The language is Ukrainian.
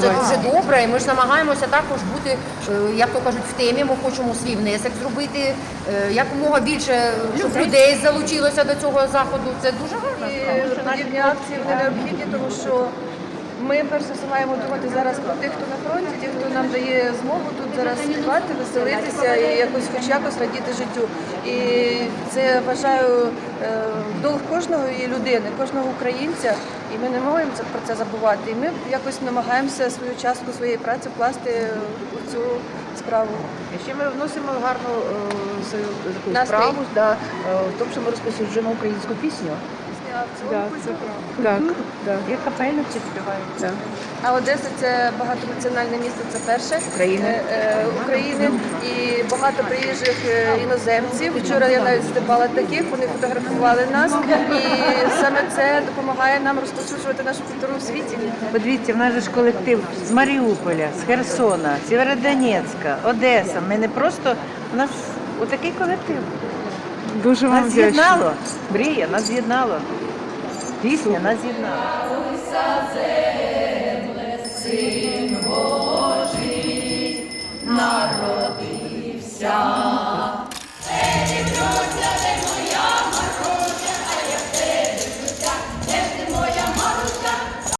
це дуже добре. І ми ж намагаємося також бути, е, як то кажуть, в темі. Ми хочемо свій внесок зробити е, якомога більше, щоб людей залучилося до цього заходу. Це дуже гарно. Подібні акції вони необхідні, тому що ми перш за все маємо думати зараз про тих, хто на фронті, тих, хто нам дає змогу тут зараз співати, веселитися і якось хоч якось радіти життю. І це вважаю е, долг кожної людини, кожного українця. І ми не можемо про це забувати. І ми якось намагаємося свою частку своєї праці вкласти у цю справу. І ще ми вносимо гарну е, справу да, е, в тому, що ми розповсюджуємо українську пісню. Да, це. Так. Да. І капельно всі співають. А Одеса це багатонаціональне місто, це перше України. е, е, України і багато приїжджих е, іноземців. Вчора я навіть здибала таких, вони фотографували нас, і саме це допомагає нам розповсюджувати нашу культуру в світі. Подивіться, в нас же ж колектив з Маріуполя, з Херсона, Сєвєродонецька, Одеса. Ми не просто у нас отакий колектив. Дуже вам Нас вдячна. з'єднало. Мрія, нас з'єднало. Пісня нас з'єднала. Народився.